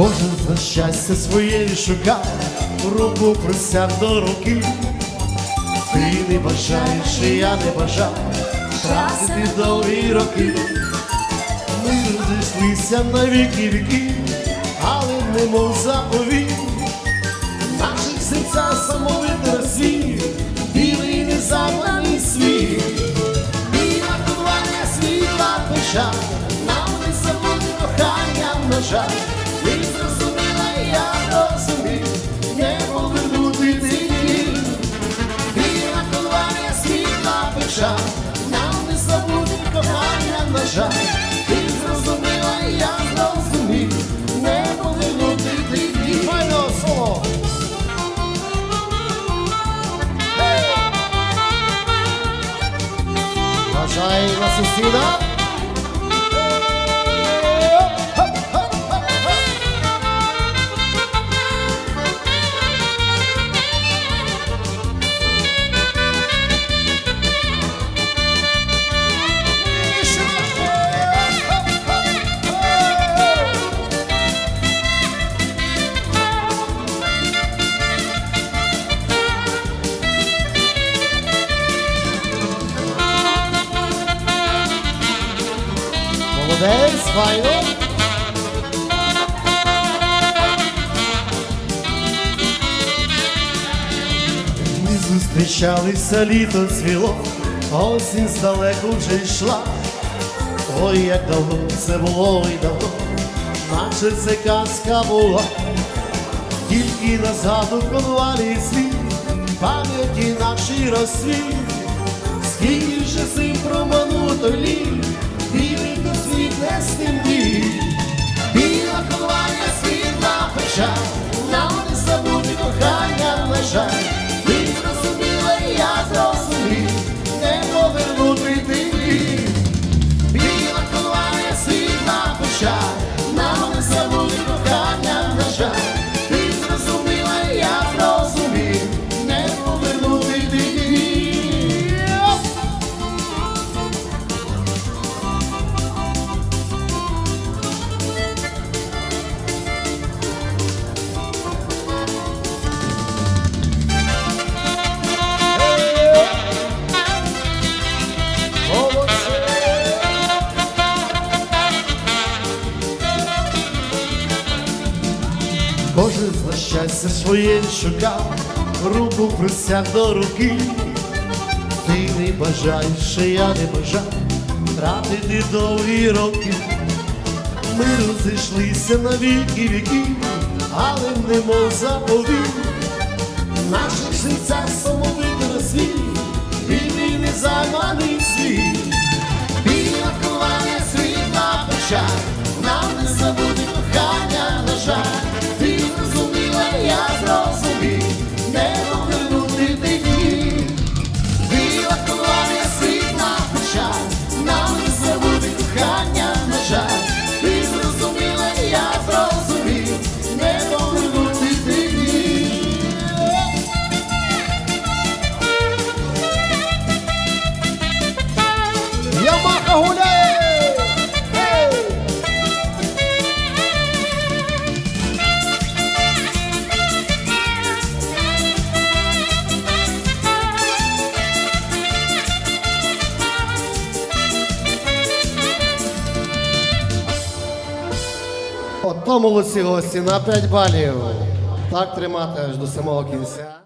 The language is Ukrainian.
Кожен за щастя своє шукав, руку присяг до руки. Ти не бажаєш, я не бажав тратити довгі роки. Ми розійшлися на віки віки, але немов заповіт. Наших серця самовито розсвіт, білий незабаний світ. Біла кування світла печа, нам не забути кохання, на жаль. Ти зрозуміла, я розумів, не повернути ти. Біла кування світла печа, нам не забути кохання, на жаль. Ти зрозуміла, я зрозумів, не повернути ти. Файно соло! Бажаю на сусіда. Молодець, файно. Ми зустрічалися, літо цвіло, осінь здалеку вже йшла. Ой, як давно це було і давно, наче це казка була, тільки назад у конвалі світ, пам'яті наші розсвіт, скільки вже зим промануто літ, світ не Кожен за щастя своє шукав, руку присяг до руки. Ти не бажаєш, і я не бажав тратити довгі роки. Ми розійшлися на віки віки, але немов заповіт. Наших серцях самовито розсвіт, вільний незайманий світ. Ото молодці гості на 5 балів. Так тримати аж до самого кінця.